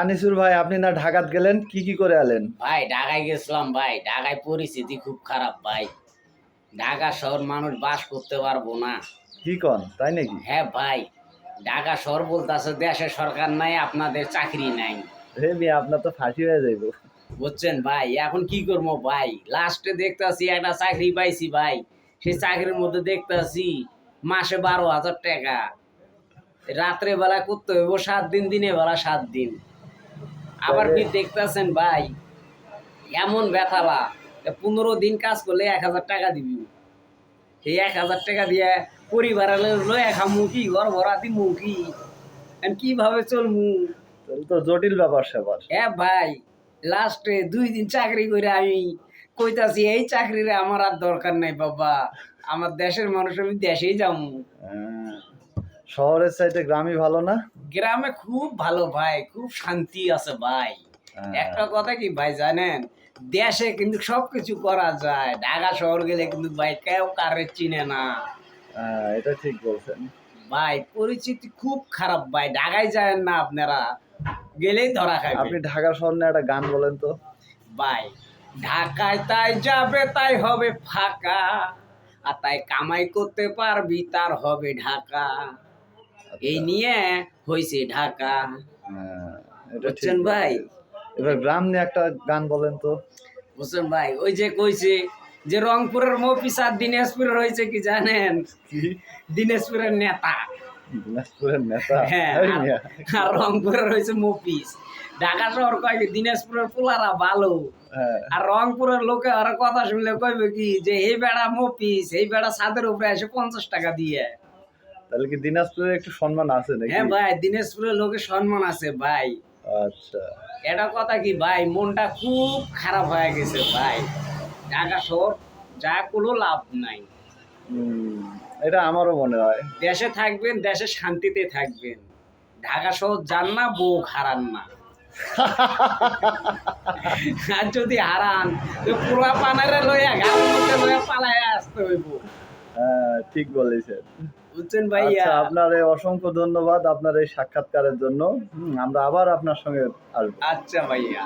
আনিসুর ভাই আপনি না ঢাকাত গেলেন? কি কি করে আলেন? ভাই ঢাকায় গেছিলাম ভাই। ঢাকায় পরিস্থিতি খুব খারাপ ভাই। ঢাকা শহর মানুষ বাস করতে পারব না। কি কন তাই নাকি? হ্যাঁ ভাই ঢাকা শহর বলতেছে দেশের সরকার নাই আপনাদের চাকরি নাই। হে মেয়ে আপনার তো ফাঁসি হয়ে যাইব। বুঝছেন ভাই এখন কি করব ভাই? লাস্টে দেখতাছি একটা চাকরি পাইছি ভাই। সেই চাকরির মধ্যে দেখতাছি মাসে বারো হাজার টাকা। রাত্রে বেলা করতে হইব সাত দিন দিনে বেলা সাত দিন। আবার কি দেখতাছেন ভাই? এমন ব্যথালা পনেরো দিন কাজ করলে এক হাজার টাকা দিবি। সেই এক হাজার টাকা দিয়ে পরিবারের লয়ে খামু কি ঘর ভরা দিমু কি? কীভাবে চলমু? তো জটিল ব্যাপার স্যাপার। হ্যাঁ ভাই লাস্টে দুই দিন চাকরি করে আমি কইতাছি এই চাকরিরে আমার আর দরকার নাই বাবা। আমার দেশের মানুষ আমি দেশেই যাব। শহরের চাইতে গ্রামই ভালো না? গ্রামে খুব ভালো ভাই খুব শান্তি আছে ভাই। হ্যাঁ। একটা কথা কি ভাই জানেন? দেশে কিন্তু সবকিছু করা যায়। ঢাকা শহর গেলে কিন্তু ভাই কেউ কারে চিনে না। হ্যাঁ, এটা ঠিক বলছেন। ভাই পরিচিতি খুব খারাপ ভাই। ঢাকায় যায় না আপনারা গেলেই ধরা খাবে আপনি ঢাকা শহর নিয়ে একটা গান বলেন তো। ভাই ঢাকায় তাই যাবে তাই হবে ফাঁকা। আর তাই কামাই করতে পারবি তার হবে ঢাকা। এই নিয়ে হয়েছে ঢাকা। হ্যাঁ, বুঝছেন ভাই। এবার গ্রাম নিয়ে একটা গান বলেন তো। বুঝছেন ভাই ওই যে কইছে যে রংপুরের মফিস আর দিনাজপুরের হয়েছে কি জানেন? দিনাজপুরের নেতা। দিনাজপুরের নেতা? হ্যাঁ আর- রংপুরের হয়েছে মফিস। ঢাকা শহর কয় কি দিনাজপুরের পোলারা ভালো। হ্যাঁ। আর রংপুরের লোকে আর কথা শুনলে কইবে কি যে এই বেড়া মফিস এই বেড়া ছাদের উপরে এসে পঞ্চাশ টাকা দিয়ে। তাহলে কি দিনাজপুরের একটু সম্মান আছে নাকি? হ্যাঁ ভাই দিনাজপুরের লোকের সম্মান আছে ভাই। আচ্ছা। এটা কথা কি ভাই মনটা খুব খারাপ হয়ে গেছে ভাই। ঢাকা শহর যা কোনো লাভ নাই। এটা আমারও মনে হয়। দেশে থাকবেন দেশে শান্তিতে থাকবেন। ঢাকা শহর যান না বউ হারান না। আর যদি হারান পোলা পানারে লইয়া গাড়ির মধ্যে লইয়া পালায় আসতে হইব। হ্যাঁ ঠিক বলেছেন। বুঝছেন ভাইয়া? আচ্ছা আপনার এই অসংখ্য ধন্যবাদ আপনার এই সাক্ষাৎকারের জন্য। হুম, আমরা আবার আপনার সঙ্গে আসব। আচ্ছা ভাইয়া।